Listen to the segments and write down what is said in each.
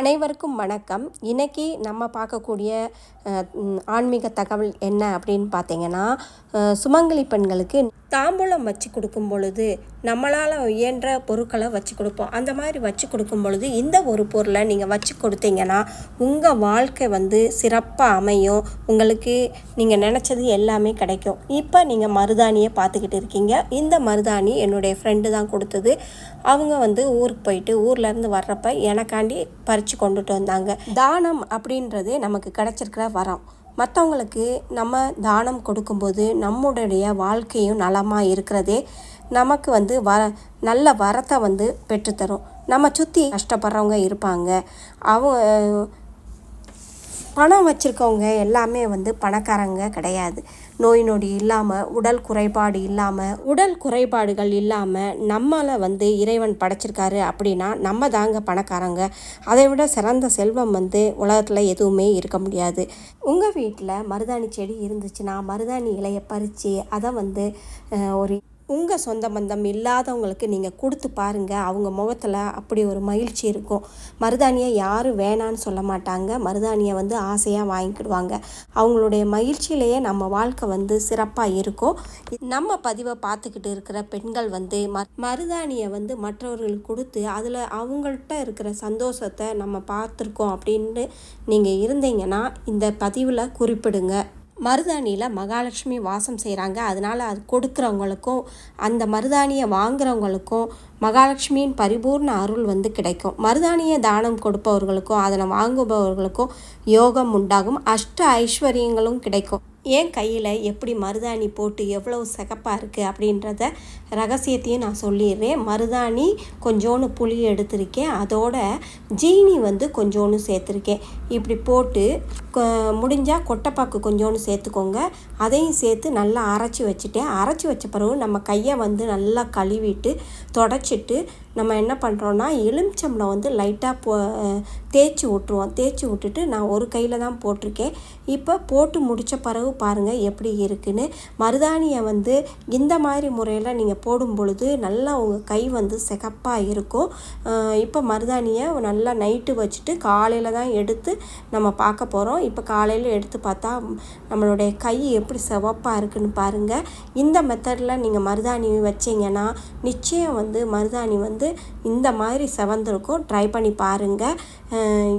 அனைவருக்கும் வணக்கம். இன்னைக்கு நம்ம பார்க்கக்கூடிய ஆன்மீக தகவல் என்ன அப்படின்னு பார்த்தீங்கன்னா சுமங்கலி பெண்களுக்கு தாம்பூலம் வச்சு கொடுக்கும் பொழுது நம்மளால் இயன்ற பொருட்களை வச்சு கொடுப்போம். அந்த மாதிரி வச்சு கொடுக்கும் பொழுது இந்த ஒரு பொருளை நீங்கள் வச்சு கொடுத்தீங்கன்னா உங்கள் வாழ்க்கை வந்து சிறப்பாக அமையும். உங்களுக்கு நீங்கள் நினச்சது எல்லாமே கிடைக்கும். இப்போ நீங்கள் மருதாணியை பார்த்துக்கிட்டு இருக்கீங்க. இந்த மருதாணி என்னுடைய ஃப்ரெண்டு தான் கொடுத்தது. அவங்க வந்து ஊருக்கு போயிட்டு ஊர்லேருந்து வர்றப்ப எனக்காண்டி பறித்து கொண்டுட்டு வந்தாங்க. தானம் அப்படின்றதே நமக்கு கிடச்சிருக்கிற வரம். மற்றவங்களுக்கு நம்ம தானம் கொடுக்கும்போது நம்முடைய வாழ்க்கையும் நலமாக இருக்கிறதே நமக்கு வந்து வர நல்ல வரத்தை வந்து பெற்றுத்தரும். நம்ம சுற்றி கஷ்டப்படுறவங்க இருப்பாங்க. அவங்க பணம் வச்சுருக்கவங்க எல்லாமே வந்து பணக்காரங்க கிடையாது. நோய் நொடி இல்லாமல் உடல் குறைபாடு இல்லாமல் உடல் குறைபாடுகள் இல்லாமல் நம்மளை வந்து இறைவன் படைச்சிருக்காரு அப்படின்னா நம்ம தாங்க பணக்காரங்க. அதை விட சிறந்த செல்வம் வந்து உலகத்தில் எதுவுமே இருக்க முடியாது. உங்கள் வீட்டில் மருதாணி செடி இருந்துச்சுன்னா மருதாணி இலையை பறித்து அதை வந்து ஒரு உங்கள் சொந்த பந்தம் இல்லாதவங்களுக்கு நீங்கள் கொடுத்து பாருங்கள் அவங்க முகத்தில் அப்படி ஒரு மகிழ்ச்சி இருக்கும். மருதாணியை யாரும் வேணான்னு சொல்ல மாட்டாங்க. மருதாணியை வந்து ஆசையாக வாங்கிக்கிடுவாங்க. அவங்களுடைய மகிழ்ச்சியிலேயே நம்ம வாழ்க்கை வந்து சிறப்பாக இருக்கும். நம்ம பதிவை பார்த்துக்கிட்டு இருக்கிற பெண்கள் வந்து ம மருதாணியை வந்து மற்றவர்களுக்கு கொடுத்து அதில் அவங்கள்ட்ட இருக்கிற சந்தோஷத்தை நம்ம பார்த்துருக்கோம் அப்படின்னு நீங்கள் இருந்தீங்கன்னா இந்த பதிவில் குறிப்பிடுங்க. மருதாணியில் மகாலட்சுமி வாசம் செய்கிறாங்க அதனால் அது கொடுக்குறவங்களுக்கும் அந்த மருதாணியை வாங்குறவங்களுக்கும் மகாலட்சுமியின் பரிபூர்ண அருள் வந்து கிடைக்கும். மருதாணியை தானம் கொடுப்பவர்களுக்கும் அதனை வாங்குபவர்களுக்கும் யோகம் உண்டாகும். அஷ்ட ஐஸ்வர்யங்களும் கிடைக்கும். என் கையில் எப்படி மருதாணி போட்டு எவ்வளோ சகப்பாக இருக்குது அப்படின்றத ரகசியத்தையும் நான் சொல்லிடுறேன். மருதாணி கொஞ்சோன்னு புளி எடுத்திருக்கேன். அதோட ஜீனி வந்து கொஞ்சோன்னு சேர்த்துருக்கேன். இப்படி போட்டு முடிஞ்சால் கொட்டைப்பாக்கு கொஞ்சோன்னு சேர்த்துக்கோங்க. அதையும் சேர்த்து நல்லா அரைச்சி வச்சுட்டேன். அரைச்சி வச்ச பிறகு நம்ம கையை வந்து நல்லா கழுவிட்டு தொடச்சிட்டு நம்ம என்ன பண்ணுறோன்னா எலுமிச்சம்பளம் வந்து லைட்டாக போ தேய்ச்சி விட்ருவோம் தேய்ச்சி விட்டுட்டு நான் ஒரு கையில் தான் போட்டிருக்கேன். இப்போ போட்டு முடித்த பிறகு பாருங்கள் எப்படி இருக்குன்னு. மருதாணியை வந்து இந்த மாதிரி முறையில் நீங்கள் போடும் பொழுது நல்லா உங்கள் கை வந்து சிகப்பாக இருக்கும். இப்போ மருதாணியை நல்லா நைட்டு வச்சுட்டு காலையில் தான் எடுத்து நம்ம பார்க்க போகிறோம் இப்போ காலையில் எடுத்து பார்த்தா நம்மளுடைய கை எப்படி சிவப்பாக இருக்குன்னு பாருங்கள் இந்த மெத்தடில் நீங்கள் மருதாணி வச்சிங்கன்னா நிச்சயம் வந்து மருதாணி வந்து இந்த மாதிரி செவந்திருக்கும். ட்ரை பண்ணி பாருங்கள்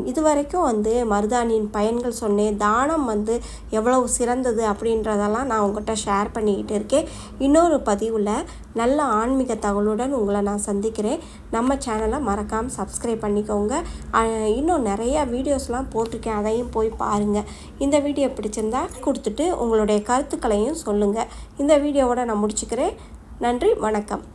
இது வரைக்கும் வந்து மருதாணியின் பயன்கள் சொன்னேன். தானம் வந்து எவ்வளவு நடந்தது அப்படின்றதெல்லாம் நான் உங்கள்கிட்ட ஷேர் பண்ணிக்கிட்டு இருக்கேன். இன்னொரு பதிவில் நல்ல ஆன்மீக தகவலுடன் உங்களை நான் சந்திக்கிறேன். நம்ம சேனலை மறக்காமல் சப்ஸ்கிரைப் பண்ணிக்கோங்க. இன்னும் நிறையா வீடியோஸ்லாம் போட்டிருக்கேன். அதையும் போய் பாருங்கள் இந்த வீடியோ பிடிச்சிருந்தா கொடுத்துட்டு உங்களுடைய கருத்துக்களையும் சொல்லுங்கள் இந்த வீடியோவோட நான் முடிச்சுக்கிறேன். நன்றி வணக்கம்.